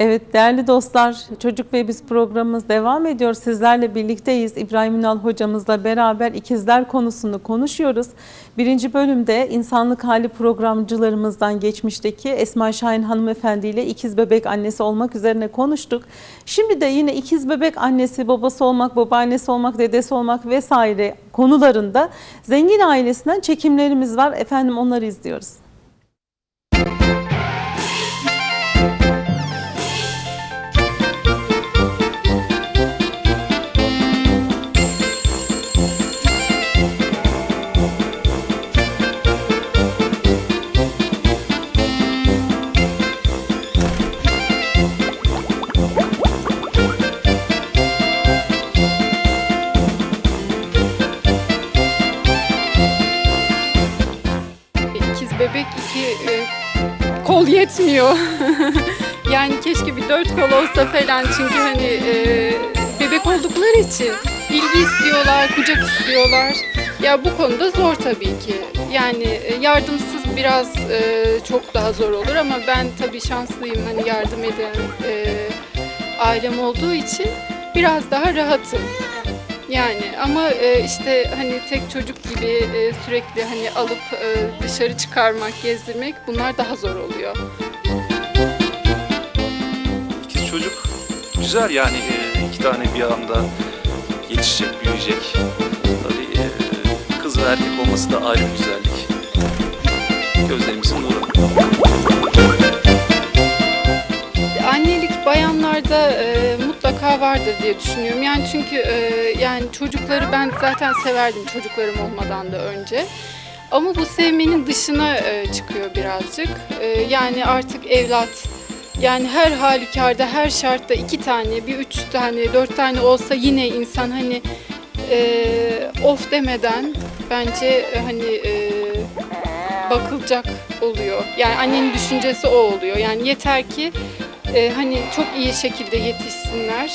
Evet değerli dostlar Çocuk ve Biz programımız devam ediyor. Sizlerle birlikteyiz. İbrahim Ünal hocamızla beraber ikizler konusunu konuşuyoruz. Birinci bölümde insanlık hali programcılarımızdan geçmişteki Esma Şahin hanımefendi ile ikiz bebek annesi olmak üzerine konuştuk. Şimdi de yine ikiz bebek annesi, babası olmak, babaannesi olmak, dedesi olmak vesaire konularında zengin ailesinden çekimlerimiz var. Efendim onları izliyoruz. Kol yetmiyor. yani keşke bir dört kol olsa falan çünkü hani e, bebek oldukları için ilgi istiyorlar, kucak istiyorlar. Ya bu konuda zor tabii ki. Yani e, yardımsız biraz e, çok daha zor olur ama ben tabii şanslıyım hani yardım eden e, ailem olduğu için biraz daha rahatım. Yani ama e, işte hani tek çocuk gibi e, sürekli hani alıp e, dışarı çıkarmak, gezdirmek bunlar daha zor oluyor. Çocuk güzel yani e, iki tane bir anda yetişecek, büyüyecek. Tabii e, kız ve erkek olması da ayrı güzellik. Gözlerimizin nuru. Annelik bayanlarda e, mutlaka vardır diye düşünüyorum. Yani çünkü e, yani çocukları ben zaten severdim çocuklarım olmadan da önce. Ama bu sevmenin dışına e, çıkıyor birazcık. E, yani artık evlat yani her halükarda, her şartta iki tane, bir üç tane, dört tane olsa yine insan hani e, of demeden bence e, hani e, bakılacak oluyor. Yani annenin düşüncesi o oluyor. Yani yeter ki e, hani çok iyi şekilde yetişsinler.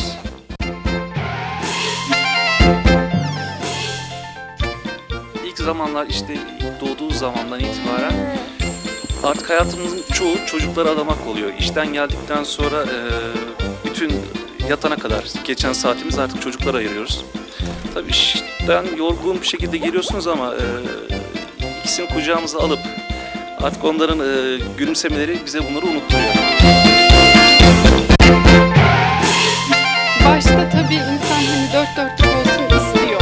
İlk zamanlar işte doğduğu zamandan itibaren artık hayatımızın çoğu çocuklara adamak oluyor. İşten geldikten sonra e, bütün yatana kadar geçen saatimiz artık çocuklara ayırıyoruz. Tabii işten yorgun bir şekilde geliyorsunuz ama e, ikisini kucağımıza alıp artık onların e, gülümsemeleri bize bunları unutturuyor. Başta tabii insan hani dört dörtlük olsun istiyor.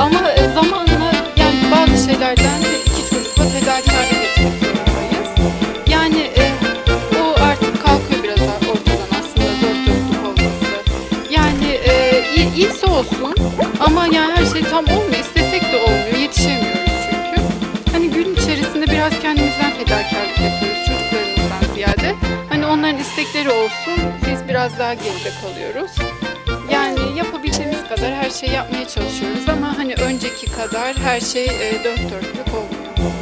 Ama e, zamanla yani bazı şeylerden de iki çocukla fedakarlık biraz daha geride kalıyoruz. Yani yapabildiğimiz kadar her şeyi yapmaya çalışıyoruz ama hani önceki kadar her şey e, dört dörtlük olmuyor.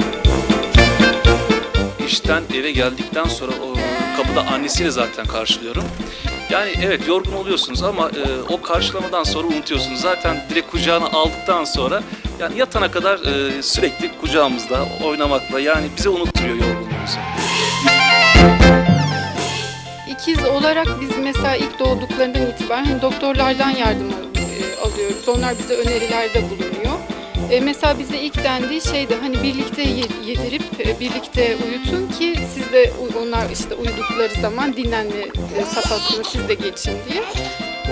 İşten eve geldikten sonra o kapıda annesiyle zaten karşılıyorum. Yani evet yorgun oluyorsunuz ama e, o karşılamadan sonra unutuyorsunuz. Zaten direkt kucağına aldıktan sonra yani yatana kadar e, sürekli kucağımızda oynamakla yani bize unutturuyor yorgunluğumuzu. İkiz olarak biz mesela ilk doğduklarından itibaren hani doktorlardan yardım e, alıyoruz. Onlar bize önerilerde bulunuyor. E, mesela bize ilk dendiği şey de hani birlikte ye- yedirip e, birlikte uyutun ki siz de onlar işte uyudukları zaman dinlenme safhasına siz de geçin diye.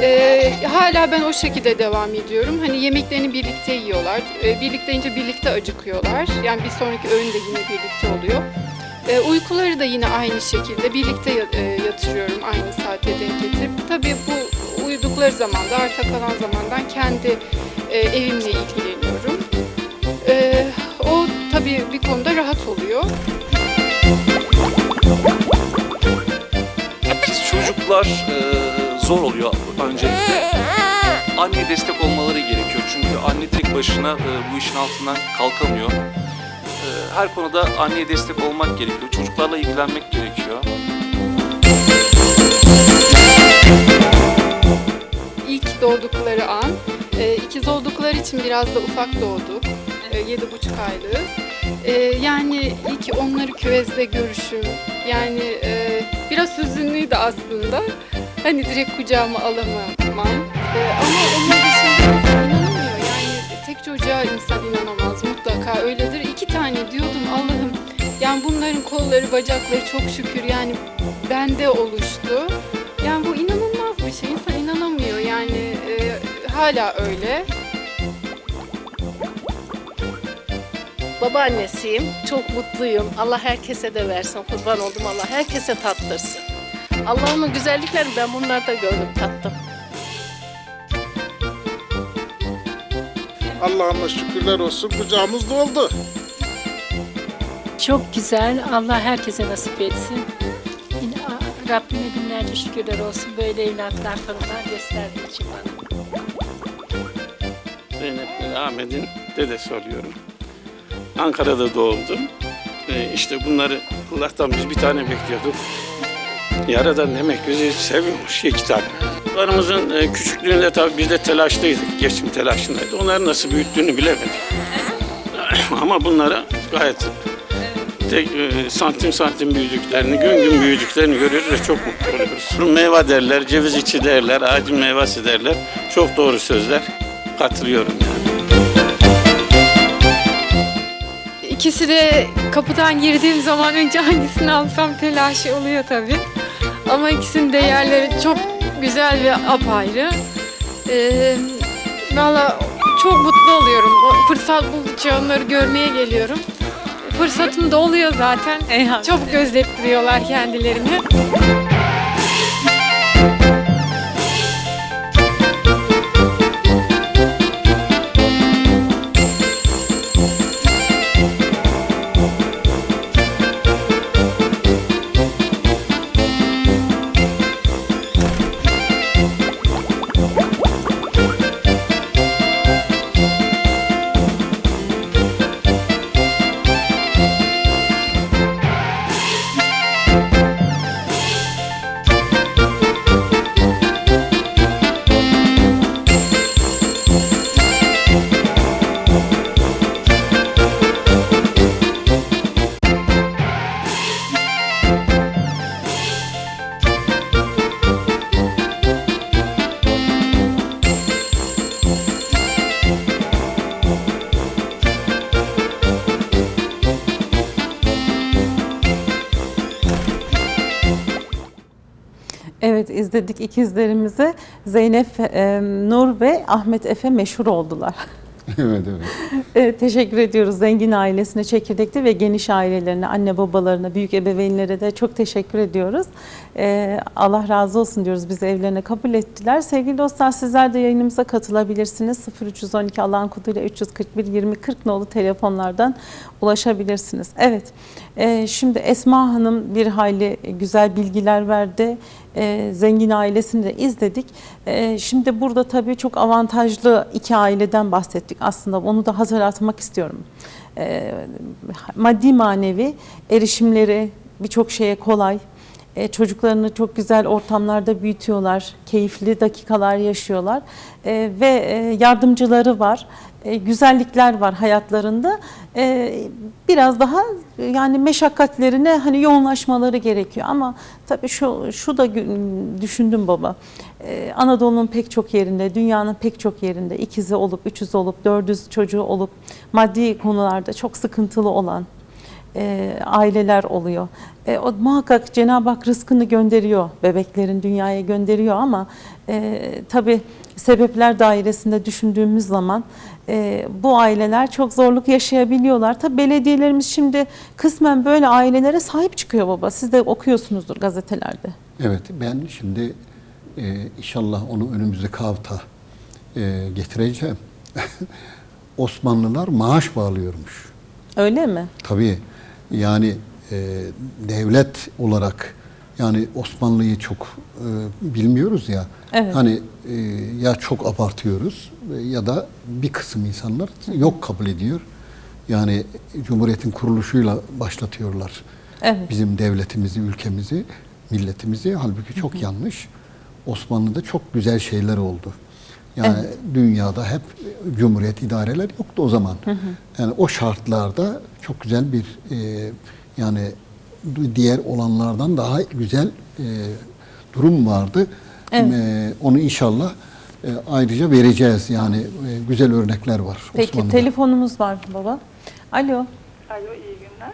E, hala ben o şekilde devam ediyorum. Hani yemeklerini birlikte yiyorlar. E, birlikte yiyince birlikte acıkıyorlar. Yani bir sonraki öğün de yine birlikte oluyor. E, uykuları da yine aynı şekilde birlikte e, yatırıyorum aynı saate denk getirip. Tabii bu uyudukları zaman da arta kalan zamandan kendi e, evimle ilgileniyorum. E, o tabii bir konuda rahat oluyor. İkiz çocuklar e, zor oluyor öncelikle. Anneye destek olmaları gerekiyor. Çünkü anne tek başına e, bu işin altından kalkamıyor. E, her konuda anneye destek olmak gerekiyor. Çocuklarla ilgilenmek gerekiyor. İlk doğdukları an, e, ikiz oldukları için biraz da ufak doğduk. E, yedi buçuk aylığız. E, yani ilk onları küvezde görüşüm, yani Biraz hüzünlüydü aslında. Hani direkt kucağıma alamam. Ee, ama onun dışında insan inanamıyor. Yani tek çocuğa insan inanamaz. Mutlaka öyledir. Yani bunların kolları, bacakları çok şükür yani bende oluştu. Yani bu inanılmaz bir şey. İnsan inanamıyor. Yani e, hala öyle. Babaannesiyim. Çok mutluyum. Allah herkese de versin. Kurban oldum Allah herkese tattırsın. Allah'ımın güzelliklerini ben bunlarda gördüm, tattım. Allah'ıma şükürler olsun kucağımız doldu. Çok güzel. Allah herkese nasip etsin. Rabbime binlerce şükürler olsun böyle evlatlar, torunlar gösterdiği için bana. Zeynep Ahmet'in dedesi oluyorum. Ankara'da doğdum. Ee, işte bunları Allah'tan biz bir tane bekliyorduk. Yaradan demek bizi seviyormuş iki tane. Çocuklarımızın e, küçüklüğünde tabii biz de telaşlıydık. Geçim telaşındaydı. Onları nasıl büyüttüğünü bilemedik. Ama bunlara gayet tek, e, santim santim büyüdüklerini, gün gün büyüdüklerini görüyoruz ve çok mutlu oluyoruz. Kuru meyve derler, ceviz içi derler, ağacın meyvesi derler. Çok doğru sözler. Katılıyorum yani. İkisi de kapıdan girdiğim zaman önce hangisini alsam telaşı oluyor tabii. Ama ikisinin de yerleri çok güzel ve apayrı. Ee, Valla çok mutlu oluyorum. O Fırsat buldukça onları görmeye geliyorum. Fırsatım da oluyor zaten. Eyvallah. Çok gözlettiriyorlar kendilerini. İzledik ikizlerimizi. Zeynep e, Nur ve Ahmet Efe meşhur oldular. evet evet. E, teşekkür ediyoruz zengin ailesine, çekirdekli ve geniş ailelerine, anne babalarına, büyük ebeveynlere de çok teşekkür ediyoruz. E, Allah razı olsun diyoruz bizi evlerine kabul ettiler. Sevgili dostlar sizler de yayınımıza katılabilirsiniz. 0312 Allah'ın koduyla 341 20 40 nolu telefonlardan ulaşabilirsiniz. Evet e, şimdi Esma Hanım bir hayli güzel bilgiler verdi. E, zengin ailesini de izledik. E, şimdi burada tabii çok avantajlı iki aileden bahsettik aslında. Onu da hatırlatmak istiyorum. E, maddi manevi erişimleri birçok şeye kolay. E, çocuklarını çok güzel ortamlarda büyütüyorlar. Keyifli dakikalar yaşıyorlar. E, ve e, yardımcıları var. E, güzellikler var hayatlarında. E, biraz daha yani meşakkatlerine hani yoğunlaşmaları gerekiyor ama tabii şu şu da düşündüm baba. E, Anadolu'nun pek çok yerinde, dünyanın pek çok yerinde ikizi olup, üçüzü olup, dördüz çocuğu olup maddi konularda çok sıkıntılı olan aileler oluyor. O muhakkak Cenab-ı Hak rızkını gönderiyor, bebeklerin dünyaya gönderiyor ama tabii sebepler dairesinde düşündüğümüz zaman e, bu aileler çok zorluk yaşayabiliyorlar. Tabii belediyelerimiz şimdi kısmen böyle ailelere sahip çıkıyor baba. Siz de okuyorsunuzdur gazetelerde. Evet ben şimdi e, inşallah onu önümüzdeki hafta e, getireceğim. Osmanlılar maaş bağlıyormuş. Öyle mi? Tabii yani e, devlet olarak yani Osmanlı'yı çok e, bilmiyoruz ya. Evet. Hani e, ya çok abartıyoruz e, ya da bir kısım insanlar yok kabul ediyor. Yani Cumhuriyet'in kuruluşuyla başlatıyorlar Evet. bizim devletimizi, ülkemizi, milletimizi. Halbuki çok yanlış. Osmanlı'da çok güzel şeyler oldu. Yani dünyada hep cumhuriyet idareler yoktu o zaman. Yani o şartlarda çok güzel bir e, yani diğer olanlardan daha güzel e, durum vardı. Evet. E, onu inşallah e, ayrıca vereceğiz. Yani e, güzel örnekler var Peki Osmanlı'da. telefonumuz var baba. Alo. Alo iyi günler.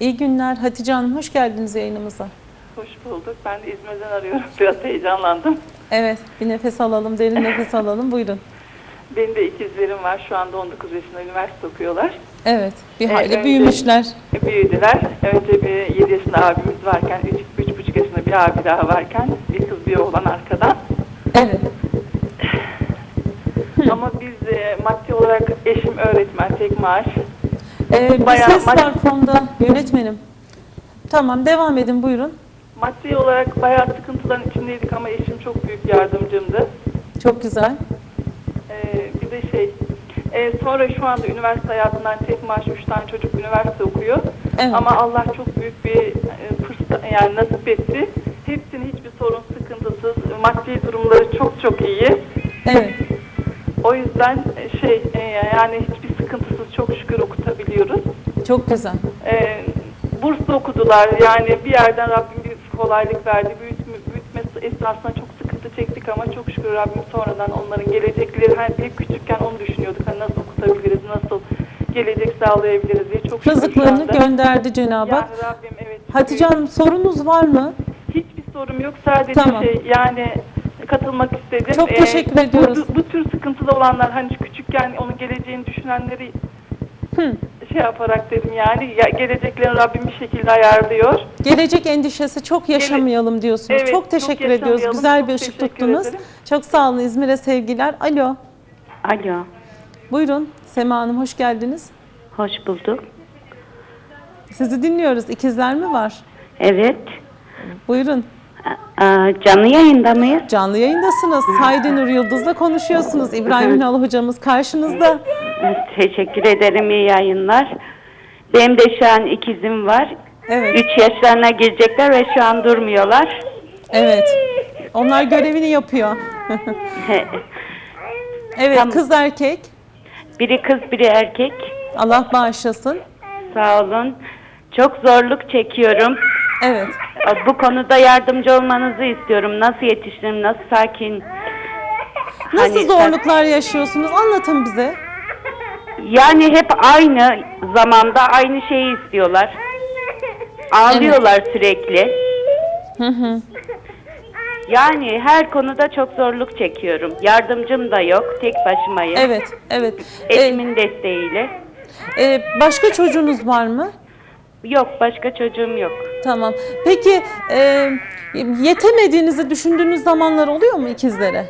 İyi günler. Hatice Hanım hoş geldiniz yayınımıza. Hoş bulduk. Ben de İzmir'den arıyorum. Biraz heyecanlandım. Evet bir nefes alalım, derin nefes alalım. Buyurun. Benim de ikizlerim var. Şu anda 19 yaşında üniversite okuyorlar. Evet bir Ee, hayli önce- büyümüşler. Büyüdüler. Önce bir 7 yaşında abimiz varken, 3, 3,5 yaşında bir abi daha varken bir kız bir oğlan arkadan. Evet. Ama biz e, maddi olarak eşim öğretmen, tek maaş. Ee, bir Bayağı ses mad- var fonda yönetmenim. Tamam devam edin buyurun. Maddi olarak bayağı sıkıntıların içindeydik ama eşim çok büyük yardımcımdı. Çok güzel. Ee, bir de şey, e, sonra şu anda üniversite hayatından tek maaş 3 tane çocuk üniversite okuyor. Evet. Ama Allah çok büyük bir e, fırsat yani nasip etti. Hepsinin hiçbir sorun sıkıntısız, maddi durumları çok çok iyi. Evet. O yüzden e, şey e, yani hiçbir sıkıntısız çok şükür okutabiliyoruz. Çok güzel. E, burslu okudular yani bir yerden Rabbim bir kolaylık verdi. Büyütme, büyütmesi esnasında çok çektik ama çok şükür Rabbim sonradan onların gelecekleri hani hep küçükken onu düşünüyorduk. Hani nasıl okutabiliriz, nasıl gelecek sağlayabiliriz diye çok şükür Rızıklarını gönderdi Cenab-ı Hak. Yani Rabbim evet. Hatice Hanım sorunuz var mı? Hiçbir sorum yok. Sadece Tamam. şey yani katılmak istedim. Çok Ee, teşekkür bu- ediyoruz. Bu, bu tür sıkıntılı olanlar hani küçükken onun geleceğini düşünenleri Hı. Şey yaparak dedim yani ya, geleceklerini Rabbim bir şekilde ayarlıyor. Gelecek endişesi çok yaşamayalım diyorsunuz. Evet, çok teşekkür çok ediyoruz. Güzel Çok bir ışık tuttunuz. ederim. Çok sağ olun İzmir'e sevgiler. Alo. Alo, Buyurun Sema Hanım hoş geldiniz. hoş bulduk. Sizi dinliyoruz. İkizler mi var? Evet, Buyurun. Canlı yayında mıyız? Canlı yayındasınız. Haydi Nur Yıldız'la konuşuyorsunuz. İbrahim Ünal hocamız karşınızda. Teşekkür ederim, iyi yayınlar. Benim de şu an ikizim var. Evet. 3 yaşlarına girecekler ve şu an durmuyorlar. Evet. Onlar görevini yapıyor. Evet Tamam. kız erkek. biri kız, biri erkek. Allah bağışlasın. Sağ olun. Çok zorluk çekiyorum. Evet. Bu konuda yardımcı olmanızı istiyorum. Nasıl yetiştirim, nasıl sakin? Nasıl Hani- zorluklar yaşıyorsunuz? Anlatın bize. Yani hep aynı zamanda aynı şeyi istiyorlar. Ağlıyorlar sürekli. Hı hı. Yani her konuda çok zorluk çekiyorum. Yardımcım da yok, tek başımayım. Evet, evet. Ee, Eşimin desteğiyle. e, başka çocuğunuz var mı? Yok, başka çocuğum yok. Tamam. Peki e, yetemediğinizi düşündüğünüz zamanlar oluyor mu ikizlere?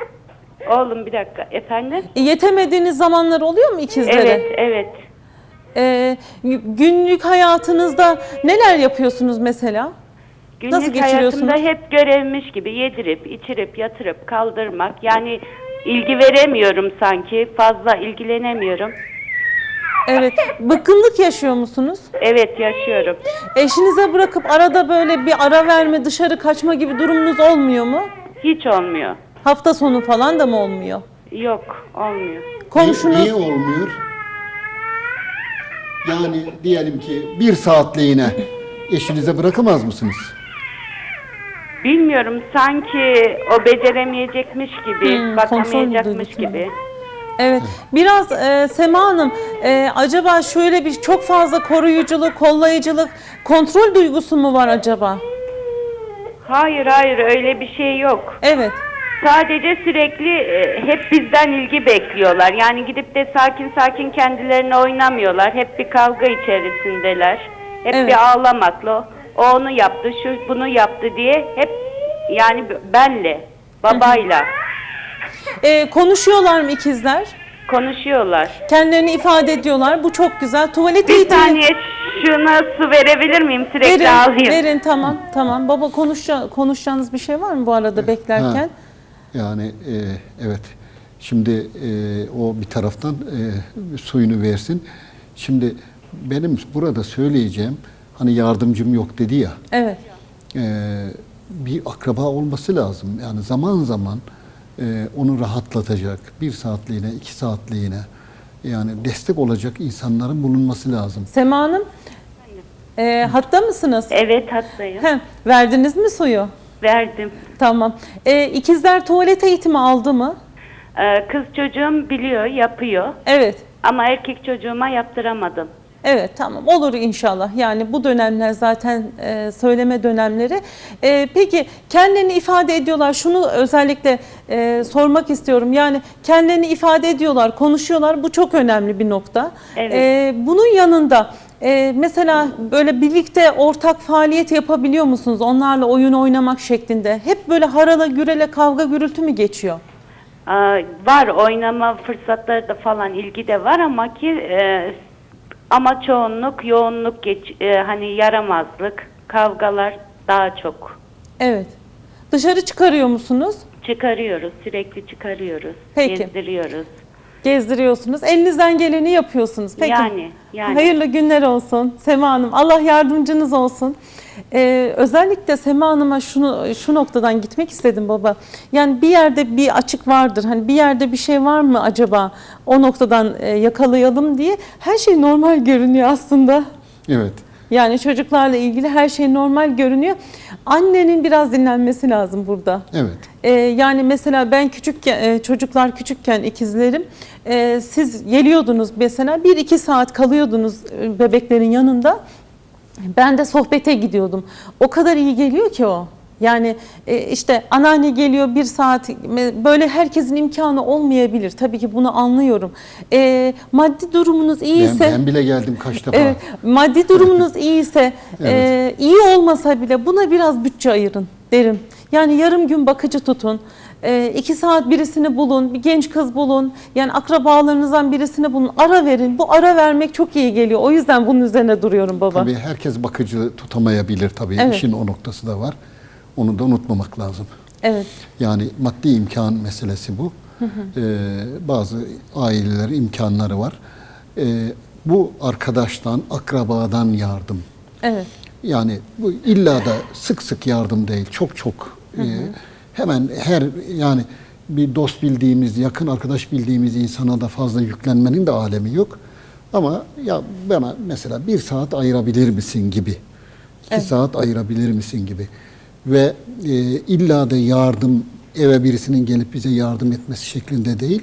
Oğlum bir dakika, efendim? E, yetemediğiniz zamanlar oluyor mu ikizlere? Evet, evet. E, günlük hayatınızda neler yapıyorsunuz mesela? Günlük Nasıl geçiriyorsunuz? hayatımda hep görevmiş gibi yedirip, içirip, yatırıp, kaldırmak. Yani ilgi veremiyorum sanki, fazla ilgilenemiyorum. Evet. Bıkkınlık yaşıyor musunuz? Evet, yaşıyorum. Eşinize bırakıp arada böyle bir ara verme, dışarı kaçma gibi durumunuz olmuyor mu? Hiç olmuyor. Hafta sonu falan da mı olmuyor? Yok, olmuyor. Komşunuz Niye olmuyor? Yani diyelim ki bir saatliğine eşinize bırakamaz mısınız? Bilmiyorum sanki o beceremeyecekmiş gibi, Hmm, bakamayacakmış duygusu. gibi. Evet. Biraz e, Sema Hanım, e, acaba şöyle bir çok fazla koruyuculuk, kollayıcılık, kontrol duygusu mu var acaba? Hayır hayır öyle bir şey yok. Evet. Sadece sürekli e, hep bizden ilgi bekliyorlar. Yani gidip de sakin sakin kendilerine oynamıyorlar. Hep bir kavga içerisindeler. Hep Evet. bir ağlamakla. O onu yaptı, şu bunu yaptı diye hep yani benle, babayla E, konuşuyorlar mı ikizler? konuşuyorlar. Kendilerini ifade ediyorlar. Bu çok güzel. Tuvalet Bir eğitimi... saniye şuna su verebilir miyim? Sürekli Verin, ağlayayım. verin tamam tamam. Baba konuşca, konuşacağınız bir şey var mı bu arada beklerken? Ha. Yani e, evet. Şimdi e, o bir taraftan e, suyunu versin. Şimdi benim burada söyleyeceğim hani yardımcım yok dedi ya. Evet. e, bir akraba olması lazım. Yani zaman zaman e, onu rahatlatacak bir saatliğine, iki saatliğine yani destek olacak insanların bulunması lazım. Sema Hanım, Ee, hatta mısınız? Evet hastayım. Heh, verdiniz mi suyu? Verdim. Tamam. Ee, ikizler tuvalet eğitimi aldı mı? Ee, kız çocuğum biliyor, yapıyor. Evet. Ama erkek çocuğuma yaptıramadım. Evet tamam olur inşallah. Yani bu dönemler zaten e, söyleme dönemleri. E, peki kendilerini ifade ediyorlar. Şunu özellikle e, sormak istiyorum. Yani kendilerini ifade ediyorlar, konuşuyorlar. Bu çok önemli bir nokta. Evet. E, bunun yanında e, mesela böyle birlikte ortak faaliyet yapabiliyor musunuz? Onlarla oyun oynamak şeklinde. Hep böyle harala gürele kavga gürültü mü geçiyor? Ee, var oynama fırsatları da falan ilgi de var ama ki e, ama çoğunluk yoğunluk geç e, hani yaramazlık kavgalar daha çok Evet. Dışarı çıkarıyor musunuz? çıkarıyoruz sürekli çıkarıyoruz Peki. gezdiriyoruz Gezdiriyorsunuz. Elinizden geleni yapıyorsunuz. Peki. yani yani Hayırlı günler olsun Sema Hanım. Allah yardımcınız olsun. Ee, özellikle Sema Hanım'a şunu şu noktadan gitmek istedim baba. Yani bir yerde bir açık vardır. Hani bir yerde bir şey var mı acaba? O noktadan e, yakalayalım diye. Her şey normal görünüyor aslında. Evet. Yani çocuklarla ilgili her şey normal görünüyor. Annenin biraz dinlenmesi lazım burada. Evet. Ee, yani mesela ben küçükken, e, çocuklar küçükken ikizlerim, e, siz geliyordunuz mesela bir iki saat kalıyordunuz e, bebeklerin yanında. Ben de sohbete gidiyordum. O kadar iyi geliyor ki o. Yani e, işte anneanne geliyor bir saat böyle herkesin imkanı olmayabilir. Tabii ki bunu anlıyorum. E, maddi durumunuz Ben, iyiyse ben bile geldim kaç defa. Evet, maddi durumunuz iyiyse, Evet. e, iyi olmasa bile buna biraz bütçe ayırın derim. Yani yarım gün bakıcı tutun. E, iki saat birisini bulun, bir genç kız bulun. Yani akrabalarınızdan birisini bulun. Ara verin. Bu ara vermek çok iyi geliyor. O yüzden bunun üzerine duruyorum baba. Tabii herkes bakıcı tutamayabilir tabii. Evet. İşin o noktası da var. Onu da unutmamak lazım. Evet. Yani maddi imkan meselesi bu. Ee, bazı aileler imkanları var. Ee, bu arkadaştan, akrabadan yardım. Evet. Yani bu illa da sık sık yardım değil, çok çok. Ee, hemen her yani bir dost bildiğimiz, yakın arkadaş bildiğimiz insana da fazla yüklenmenin de alemi yok. Ama ya bana mesela bir saat ayırabilir misin gibi, iki saat ayırabilir misin gibi ve e, illa da yardım eve birisinin gelip bize yardım etmesi şeklinde değil,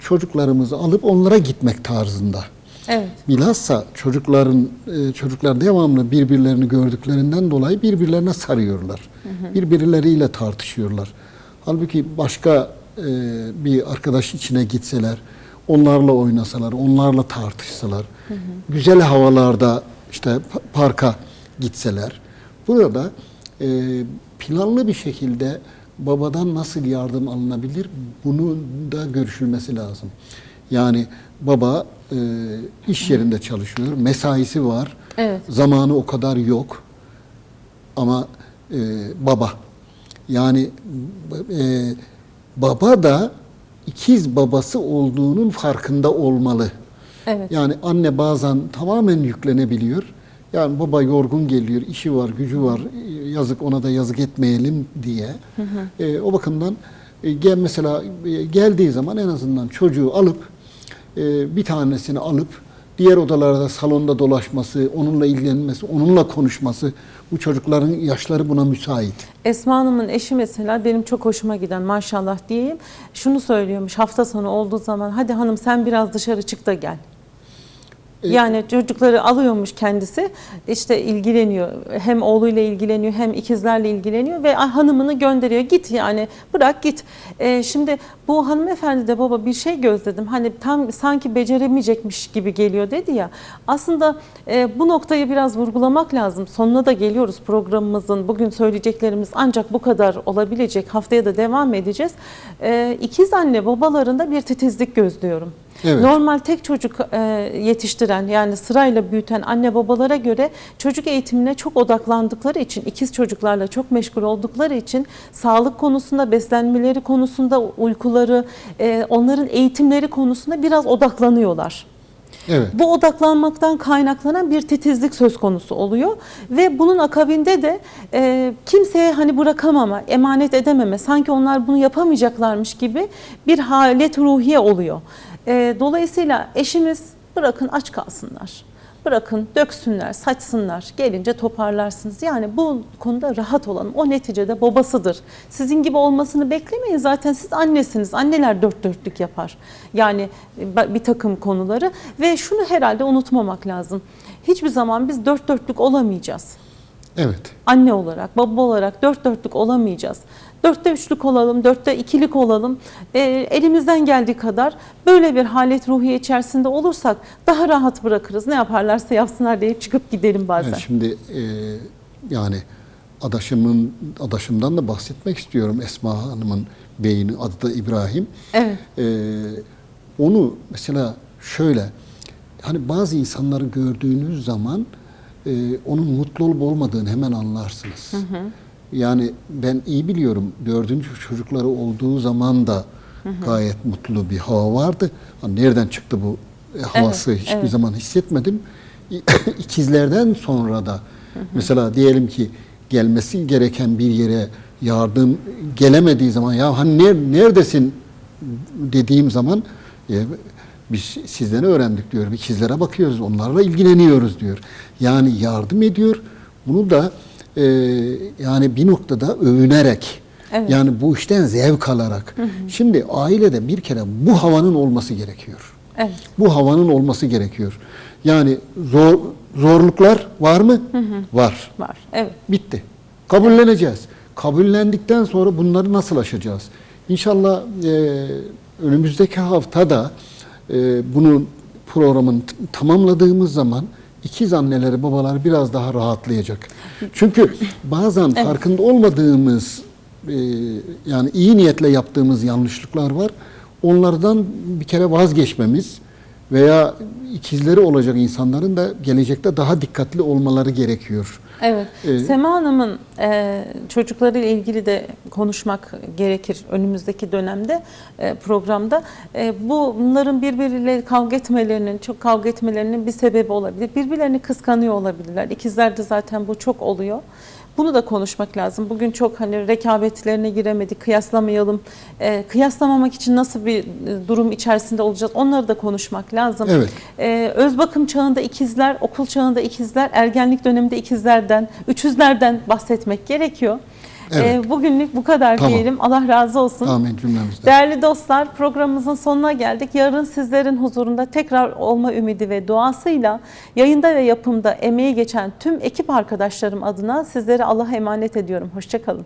çocuklarımızı alıp onlara gitmek tarzında. Evet. Bilhassa çocukların e, çocuklar devamlı birbirlerini gördüklerinden dolayı birbirlerine sarıyorlar. Birbirleriyle tartışıyorlar. Halbuki başka e, bir arkadaş içine gitseler, onlarla oynasalar, onlarla tartışsalar, güzel havalarda işte pa- parka gitseler, burada planlı bir şekilde babadan nasıl yardım alınabilir bunun da görüşülmesi lazım. Yani baba e, iş yerinde çalışıyor, mesaisi var, Evet. zamanı o kadar yok ama e, baba yani e, baba da ikiz babası olduğunun farkında olmalı. Evet. Yani anne bazen tamamen yüklenebiliyor. Yani baba yorgun geliyor, işi var, gücü var, yazık ona da yazık etmeyelim diye. E, o bakımdan e, gel mesela e, geldiği zaman en azından çocuğu alıp e, bir tanesini alıp diğer odalarda salonda dolaşması, onunla ilgilenmesi, onunla konuşması bu çocukların yaşları buna müsait. Esma Hanım'ın eşi mesela benim çok hoşuma giden maşallah diyeyim. Şunu söylüyormuş hafta sonu olduğu zaman hadi hanım sen biraz dışarı çık da gel. Yani çocukları alıyormuş kendisi işte ilgileniyor. Hem oğluyla ilgileniyor hem ikizlerle ilgileniyor ve hanımını gönderiyor. Git yani bırak git. Ee, şimdi bu hanımefendi de baba bir şey gözledim. Hani tam sanki beceremeyecekmiş gibi geliyor dedi ya. Aslında e, bu noktayı biraz vurgulamak lazım. Sonuna da geliyoruz programımızın. Bugün söyleyeceklerimiz ancak bu kadar olabilecek. Haftaya da devam edeceğiz. Ee, ikiz anne babalarında bir titizlik gözlüyorum. Evet. Normal tek çocuk e, yetiştiren yani sırayla büyüten anne babalara göre çocuk eğitimine çok odaklandıkları için ikiz çocuklarla çok meşgul oldukları için sağlık konusunda beslenmeleri konusunda uykuları e, onların eğitimleri konusunda biraz odaklanıyorlar. Evet. Bu odaklanmaktan kaynaklanan bir titizlik söz konusu oluyor ve bunun akabinde de e, kimseye hani bırakamama, emanet edememe, sanki onlar bunu yapamayacaklarmış gibi bir halet ruhiye oluyor. E, dolayısıyla eşiniz bırakın aç kalsınlar. Bırakın döksünler, saçsınlar. Gelince toparlarsınız. Yani bu konuda rahat olalım. O neticede babasıdır. Sizin gibi olmasını beklemeyin. Zaten siz annesiniz. Anneler dört dörtlük yapar. Yani e, bir takım konuları. Ve şunu herhalde unutmamak lazım. Hiçbir zaman biz dört dörtlük olamayacağız. Evet. Anne olarak, baba olarak dört dörtlük olamayacağız. Dörtte üçlük olalım, dörtte ikilik olalım. Ee, elimizden geldiği kadar böyle bir halet ruhiye içerisinde olursak daha rahat bırakırız. Ne yaparlarsa yapsınlar deyip çıkıp gidelim bazen. Evet, şimdi e, yani adaşımın adaşımdan da bahsetmek istiyorum. Esma Hanım'ın beyinin adı da İbrahim. Evet. E, onu mesela şöyle hani bazı insanları gördüğünüz zaman e, onun mutlu olup olmadığını hemen anlarsınız. Yani ben iyi biliyorum dördüncü çocukları olduğu zaman da gayet mutlu bir hava vardı. Hani nereden çıktı bu e, havası Evet, hiçbir evet. zaman hissetmedim. İkizlerden sonra da mesela diyelim ki gelmesi gereken bir yere yardım gelemediği zaman ya hani ner- neredesin dediğim zaman e, biz sizden öğrendik diyor. İkizlere bakıyoruz, onlarla ilgileniyoruz diyor. Yani yardım ediyor. Bunu da e, yani bir noktada övünerek Evet. yani bu işten zevk alarak. Şimdi ailede bir kere bu havanın olması gerekiyor. Evet. Bu havanın olması gerekiyor. Yani zor zorluklar var mı? Var. Var. Evet. Bitti. Kabulleneceğiz. Kabullendikten sonra bunları nasıl aşacağız? İnşallah e, önümüzdeki haftada e, bunun programını t- tamamladığımız zaman ikiz anneleri babalar biraz daha rahatlayacak. Çünkü bazen farkında olmadığımız e, yani iyi niyetle yaptığımız yanlışlıklar var. Onlardan bir kere vazgeçmemiz veya ikizleri olacak insanların da gelecekte daha dikkatli olmaları gerekiyor. Evet. Ee, Sema Hanım'ın e, çocuklarıyla ilgili de konuşmak gerekir önümüzdeki dönemde e, programda. E, bu bunların birbiriyle kavga etmelerinin, çok kavga etmelerinin bir sebebi olabilir. Birbirlerini kıskanıyor olabilirler. İkizlerde zaten bu çok oluyor. Bunu da konuşmak lazım. Bugün çok hani rekabetlerine giremedik, kıyaslamayalım. E, kıyaslamamak için nasıl bir e, durum içerisinde olacağız onları da konuşmak lazım. Evet. Ee, öz bakım çağında ikizler, okul çağında ikizler, ergenlik döneminde ikizlerden, üçüzlerden bahsetmek gerekiyor. Evet. Ee, bugünlük bu kadar Tamam. diyelim. Allah razı olsun. Amin cümlemizden. Değerli dostlar programımızın sonuna geldik. Yarın sizlerin huzurunda tekrar olma ümidi ve duasıyla yayında ve yapımda emeği geçen tüm ekip arkadaşlarım adına sizleri Allah'a emanet ediyorum. Hoşçakalın.